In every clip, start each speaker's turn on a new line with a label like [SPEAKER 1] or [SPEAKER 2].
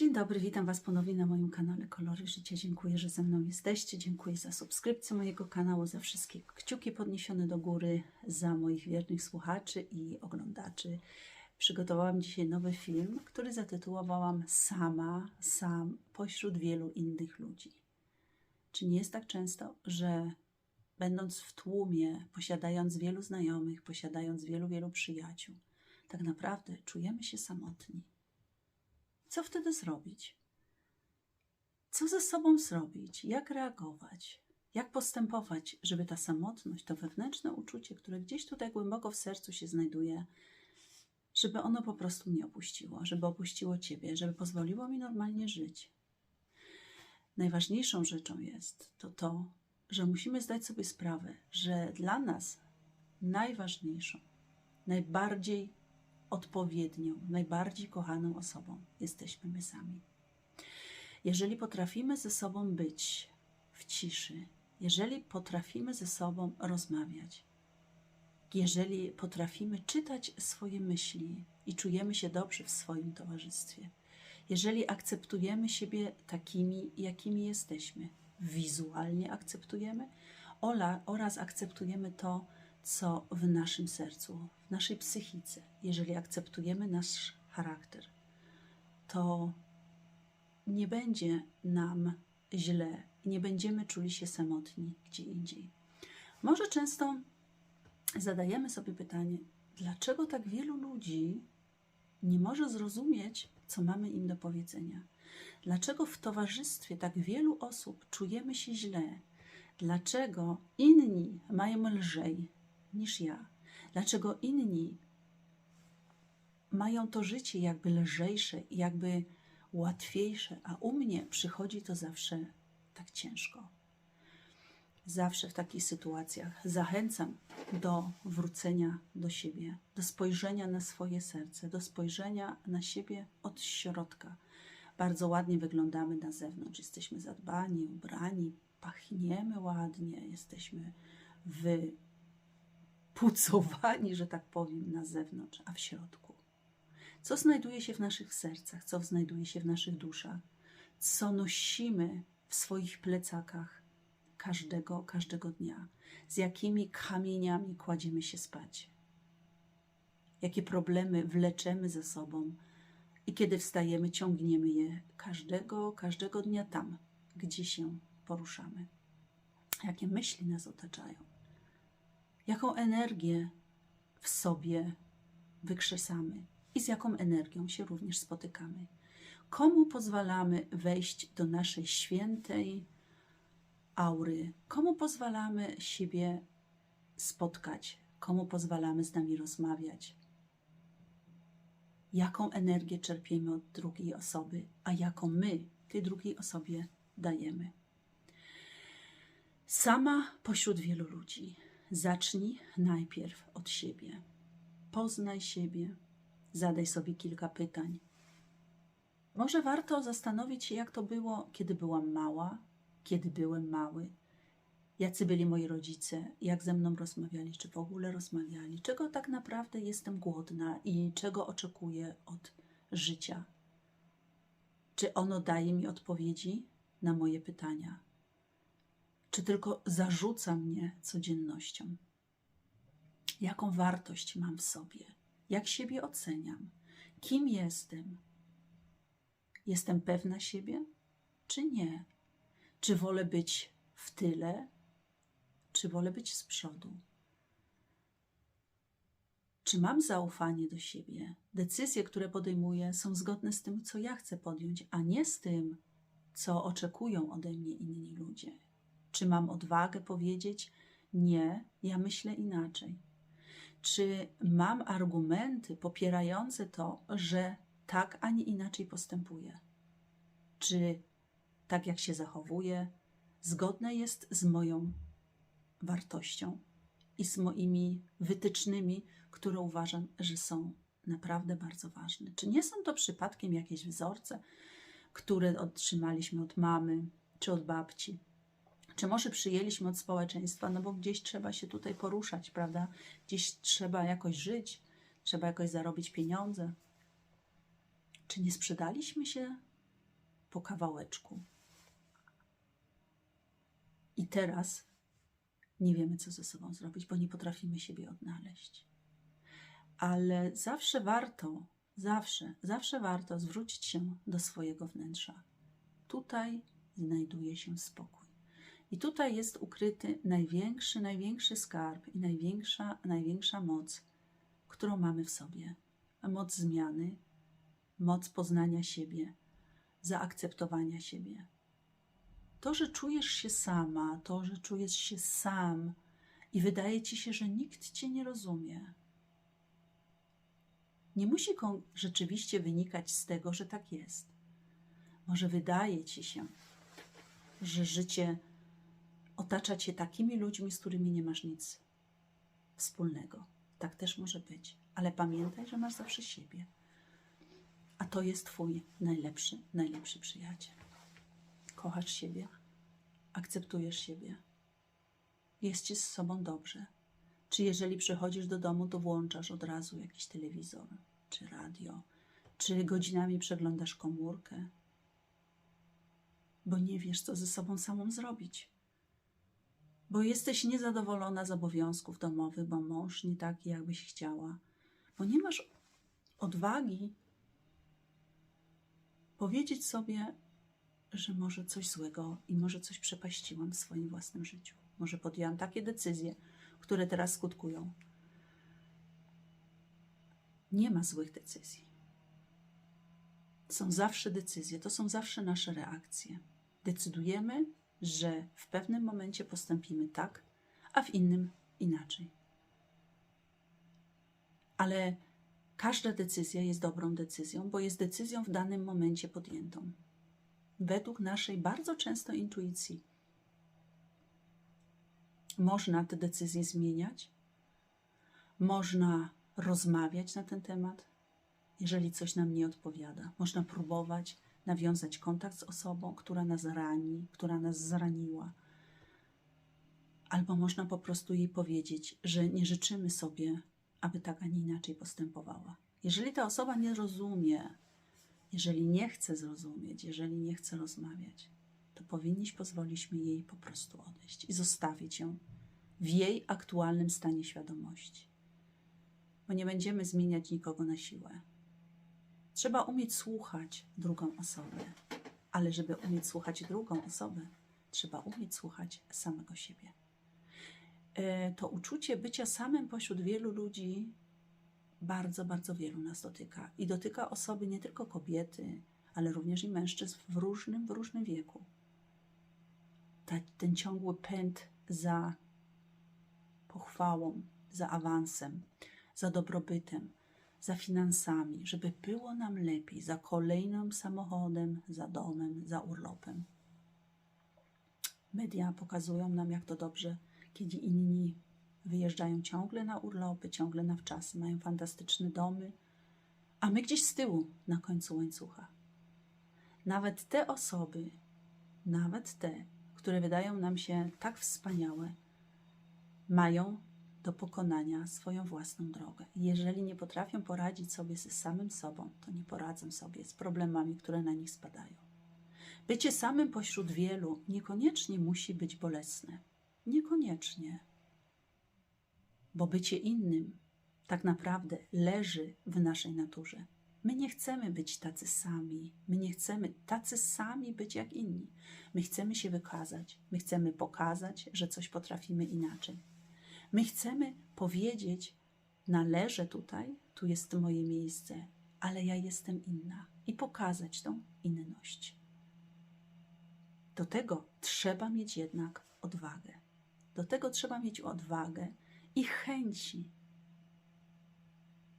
[SPEAKER 1] Dzień dobry, witam Was ponownie na moim kanale Kolory Życia. Dziękuję, że ze mną jesteście. Dziękuję za subskrypcję mojego kanału, za wszystkie kciuki podniesione do góry, za moich wiernych słuchaczy i oglądaczy. Przygotowałam dzisiaj nowy film, który zatytułowałam Sama, sam pośród wielu innych ludzi. Czy nie jest tak często, że będąc w tłumie, posiadając wielu znajomych, posiadając wielu, wielu przyjaciół, tak naprawdę czujemy się samotni? Co wtedy zrobić? Co ze sobą zrobić? Jak reagować? Jak postępować, żeby ta samotność, to wewnętrzne uczucie, które gdzieś tutaj głęboko w sercu się znajduje, żeby ono po prostu mnie opuściło, żeby opuściło Ciebie, żeby pozwoliło mi normalnie żyć. Najważniejszą rzeczą jest to to, że musimy zdać sobie sprawę, że dla nas najważniejszą, najbardziej odpowiednią, najbardziej kochaną osobą jesteśmy my sami. Jeżeli potrafimy ze sobą być w ciszy, jeżeli potrafimy ze sobą rozmawiać, jeżeli potrafimy czytać swoje myśli i czujemy się dobrze w swoim towarzystwie, jeżeli akceptujemy siebie takimi, jakimi jesteśmy, wizualnie akceptujemy oraz akceptujemy to, co w naszym sercu, w naszej psychice, jeżeli akceptujemy nasz charakter, to nie będzie nam źle i nie będziemy czuli się samotni gdzie indziej. Może często zadajemy sobie pytanie, dlaczego tak wielu ludzi nie może zrozumieć, co mamy im do powiedzenia? Dlaczego w towarzystwie tak wielu osób czujemy się źle? Dlaczego inni mają lżej niż ja? Dlaczego inni mają to życie jakby lżejsze, jakby łatwiejsze, a u mnie przychodzi to zawsze tak ciężko? Zawsze w takich sytuacjach zachęcam do wrócenia do siebie, do spojrzenia na swoje serce, do spojrzenia na siebie od środka. Bardzo ładnie wyglądamy na zewnątrz, jesteśmy zadbani, ubrani, pachniemy ładnie, jesteśmy wypucowani, że tak powiem, na zewnątrz, a w środku. Co znajduje się w naszych sercach, co znajduje się w naszych duszach, co nosimy w swoich plecakach każdego, każdego dnia, z jakimi kamieniami kładziemy się spać, jakie problemy wleczemy ze sobą i kiedy wstajemy, ciągniemy je każdego, każdego dnia tam, gdzie się poruszamy. Jakie myśli nas otaczają, jaką energię w sobie wykrzesamy i z jaką energią się również spotykamy. Komu pozwalamy wejść do naszej świętej aury? Komu pozwalamy siebie spotkać? Komu pozwalamy z nami rozmawiać? Jaką energię czerpiemy od drugiej osoby, a jaką my tej drugiej osobie dajemy? Sama pośród wielu ludzi. Zacznij najpierw od siebie. Poznaj siebie, zadaj sobie kilka pytań. Może warto zastanowić się, jak to było, kiedy byłam mała, kiedy byłem mały, jacy byli moi rodzice, jak ze mną rozmawiali, czy w ogóle rozmawiali, czego tak naprawdę jestem głodna i czego oczekuję od życia. Czy ono daje mi odpowiedzi na moje pytania? Czy tylko zarzuca mnie codziennością? Jaką wartość mam w sobie? Jak siebie oceniam? Kim jestem? Jestem pewna siebie, czy nie? Czy wolę być w tyle, czy wolę być z przodu? Czy mam zaufanie do siebie? Decyzje, które podejmuję, są zgodne z tym, co ja chcę podjąć, a nie z tym, co oczekują ode mnie inni ludzie. Czy mam odwagę powiedzieć: Nie, ja myślę inaczej? Czy mam argumenty popierające to, że tak, a nie inaczej postępuję? Czy tak, jak się zachowuję, zgodne jest z moją wartością i z moimi wytycznymi, które uważam, że są naprawdę bardzo ważne? Czy nie są to przypadkiem jakieś wzorce, które otrzymaliśmy od mamy czy od babci? Czy może przyjęliśmy od społeczeństwa, no bo gdzieś trzeba się tutaj poruszać, prawda? Gdzieś trzeba jakoś żyć, trzeba jakoś zarobić pieniądze. Czy nie sprzedaliśmy się po kawałeczku. I teraz nie wiemy, co ze sobą zrobić, bo nie potrafimy siebie odnaleźć. Ale zawsze warto, zawsze, zawsze warto zwrócić się do swojego wnętrza. Tutaj znajduje się spokój. I tutaj jest ukryty największy, największy skarb i największa, największa moc, którą mamy w sobie. Moc zmiany, moc poznania siebie, zaakceptowania siebie. To, że czujesz się sama, to, że czujesz się sam i wydaje ci się, że nikt cię nie rozumie, nie musi rzeczywiście wynikać z tego, że tak jest. Może wydaje ci się, że życie otacza cię takimi ludźmi, z którymi nie masz nic wspólnego. Tak też może być. Ale pamiętaj, że masz zawsze siebie. A to jest twój najlepszy, najlepszy przyjaciel. Kochasz siebie, akceptujesz siebie, jest ci z sobą dobrze. Czy jeżeli przychodzisz do domu, to włączasz od razu jakiś telewizor, czy radio, czy godzinami przeglądasz komórkę, bo nie wiesz, co ze sobą samą zrobić. Bo jesteś niezadowolona z obowiązków domowych, bo mąż nie taki, jakbyś chciała, bo nie masz odwagi powiedzieć sobie, że może coś złego i może coś przepaściłam w swoim własnym życiu. Może podjęłam takie decyzje, które teraz skutkują. Nie ma złych decyzji. Są zawsze decyzje, to są zawsze nasze reakcje. Decydujemy, że w pewnym momencie postąpimy tak, a w innym inaczej. Ale każda decyzja jest dobrą decyzją, bo jest decyzją w danym momencie podjętą. Według naszej bardzo często intuicji można te decyzje zmieniać, można rozmawiać na ten temat, jeżeli coś nam nie odpowiada. Można próbować nawiązać kontakt z osobą, która nas rani, która nas zraniła. Albo można po prostu jej powiedzieć, że nie życzymy sobie, aby tak, a nie inaczej postępowała. Jeżeli ta osoba nie rozumie, jeżeli nie chce zrozumieć, jeżeli nie chce rozmawiać, to powinniś pozwolić jej po prostu odejść i zostawić ją w jej aktualnym stanie świadomości. Bo nie będziemy zmieniać nikogo na siłę. Trzeba umieć słuchać drugą osobę, ale żeby umieć słuchać drugą osobę, trzeba umieć słuchać samego siebie. E, To uczucie bycia samym pośród wielu ludzi bardzo, bardzo wielu nas dotyka. I dotyka osoby nie tylko kobiety, ale również i mężczyzn w różnym, w różnym wieku. Ta, ten ciągły pęd za pochwałą, za awansem, za dobrobytem, za finansami, żeby było nam lepiej, za kolejnym samochodem, za domem, za urlopem. Media pokazują nam, jak to dobrze, kiedy inni wyjeżdżają ciągle na urlopy, ciągle na wczasy, mają fantastyczne domy, a my gdzieś z tyłu, na końcu łańcucha. Nawet te osoby, nawet te, które wydają nam się tak wspaniałe, mają do pokonania swoją własną drogę. Jeżeli nie potrafią poradzić sobie ze samym sobą, to nie poradzą sobie z problemami, które na nich spadają. Bycie samym pośród wielu niekoniecznie musi być bolesne. Niekoniecznie. Bo bycie innym tak naprawdę leży w naszej naturze. My nie chcemy być tacy sami. My nie chcemy tacy sami być jak inni. My chcemy się wykazać. My chcemy pokazać, że coś potrafimy inaczej. My chcemy powiedzieć: Należę tutaj, tu jest moje miejsce, ale ja jestem inna i pokazać tą inność. Do tego trzeba mieć jednak odwagę. Do tego trzeba mieć odwagę i chęci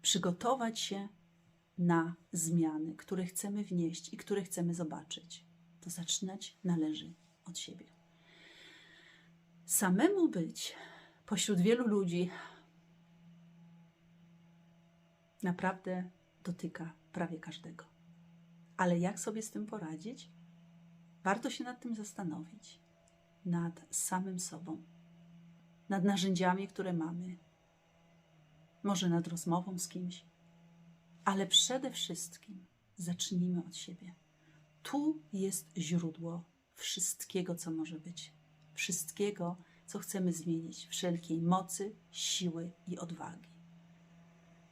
[SPEAKER 1] przygotować się na zmiany, które chcemy wnieść i które chcemy zobaczyć. To zaczynać należy od siebie. Samemu być pośród wielu ludzi naprawdę dotyka prawie każdego. Ale jak sobie z tym poradzić? Warto się nad tym zastanowić, nad samym sobą, nad narzędziami, które mamy, może nad rozmową z kimś, ale przede wszystkim zacznijmy od siebie. Tu jest źródło wszystkiego, co może być, wszystkiego, co chcemy zmienić, wszelkiej mocy, siły i odwagi.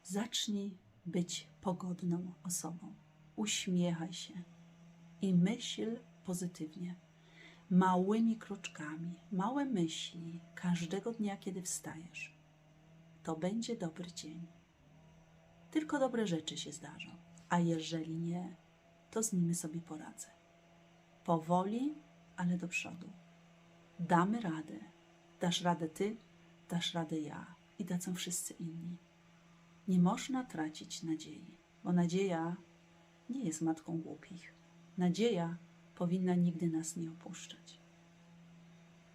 [SPEAKER 1] Zacznij być pogodną osobą. Uśmiechaj się i myśl pozytywnie. Małymi kroczkami, małe myśli każdego dnia, kiedy wstajesz. To będzie dobry dzień. Tylko dobre rzeczy się zdarzą, a jeżeli nie, to z nimi sobie poradzę. Powoli, ale do przodu. Damy radę. Dasz radę ty, dasz radę ja i dadzą wszyscy inni. Nie można tracić nadziei, bo nadzieja nie jest matką głupich. Nadzieja powinna nigdy nas nie opuszczać.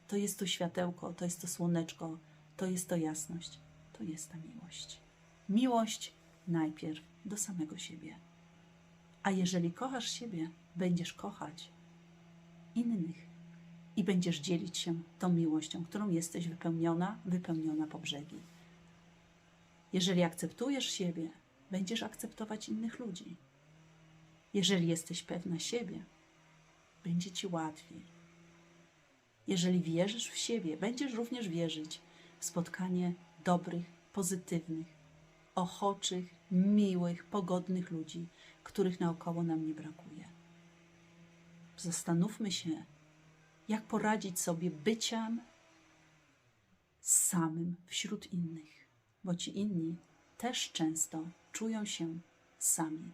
[SPEAKER 1] To jest to światełko, to jest to słoneczko, to jest to jasność, to jest ta miłość. Miłość najpierw do samego siebie. A jeżeli kochasz siebie, będziesz kochać innych i będziesz dzielić się tą miłością, którą jesteś wypełniona, wypełniona po brzegi. Jeżeli akceptujesz siebie, będziesz akceptować innych ludzi. Jeżeli jesteś pewna siebie, będzie ci łatwiej. Jeżeli wierzysz w siebie, będziesz również wierzyć w spotkanie dobrych, pozytywnych, ochoczych, miłych, pogodnych ludzi, których naokoło nam nie brakuje. Zastanówmy się, jak poradzić sobie byciem samym wśród innych, bo ci inni też często czują się sami.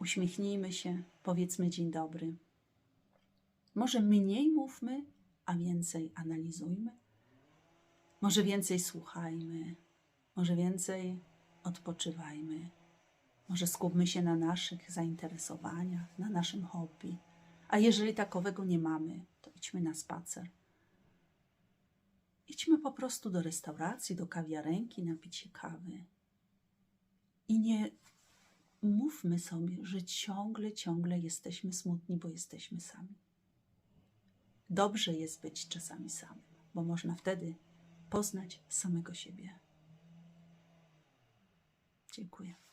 [SPEAKER 1] Uśmiechnijmy się, powiedzmy dzień dobry. Może mniej mówmy, a więcej analizujmy. Może więcej słuchajmy, może więcej odpoczywajmy. Może skupmy się na naszych zainteresowaniach, na naszym hobby. A jeżeli takowego nie mamy, to idźmy na spacer. Idźmy po prostu do restauracji, do kawiarenki, napić się kawy. I nie mówmy sobie, że ciągle, ciągle jesteśmy smutni, bo jesteśmy sami. Dobrze jest być czasami samym, bo można wtedy poznać samego siebie. Dziękuję.